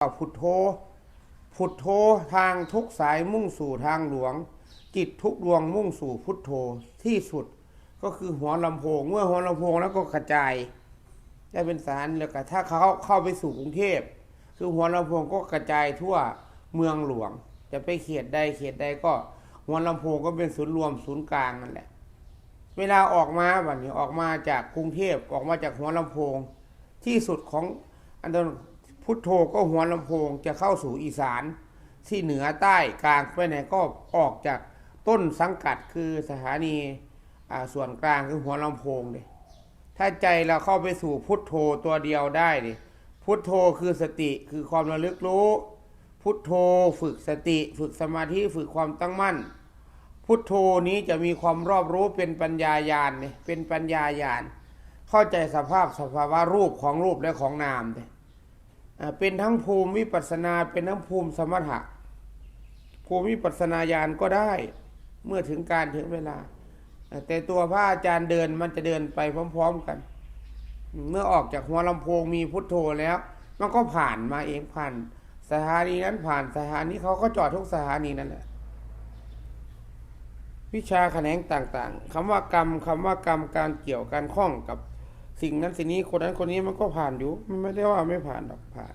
พุทโธ พุทโธทางทุกสายมุ่งสู่ทางหลวง จิตทุกดวงมุ่งสู่พุทโธที่สุดก็คือหัวลำโพง เมื่อหัวลำโพงแล้วก็กระจายได้เป็นสารแล้วก็ถ้าเขาเข้าไปสู่กรุงเทพคือหัวลำโพงก็กระจายทั่วเมืองหลวง จะไปเขตใดเขตใดก็หัวลำโพงก็เป็นศูนย์รวมศูนย์กลางนั่นแหละ เวลาออกมาแบบนี้ออกมาจากกรุงเทพออกมาจากหัวลำโพงที่สุดของอันนั้น พุทโธก็หัวลำโพงจะเข้าสู่อีสานที่เหนือใต้กลางไปไหนก็ออกจากต้นสังกัดคือสถานีส่วนกลางคือหัวลำโพงเลยถ้าใจเราเข้าไปสู่พุทโธตัวเดียวได้ดิพุทโธคือสติคือความระลึกรู้ พุทโธฝึกสติ ฝึกสมาธิฝึกความตั้งมั่น พุทโธนี้จะมีความรอบรู้เป็นปัญญาญาณเนี่ยเป็นปัญญาญาณเข้าใจสภาพสภาวะรูปของรูปและของนามเนี่ย เป็นทั้งภูมิวิปัสนา เป็นทั้งภูมิสมถะ ภูมิวิปัสนาญาณก็ได้ เมื่อถึงการถึงเวลา แต่ตัวพระอาจารย์เดินมันจะเดินไปพร้อม ๆกัน เมื่อออกจากหัวลำโพงมีพุทโธแล้ว มันก็ผ่านมาเองผ่านสถานีนั้นผ่านสถานีเขาก็จอดทุกสถานีนั่นแหละวิชาแขนงต่างๆคำว่ากรรมคำว่ากรรมการเกี่ยวการข้องกับ สิ่งนั้นสิ่งนี้คนนั้นคนนี้มันก็ผ่านอยู่ มันไม่ได้ว่าไม่ผ่านหรอกผ่าน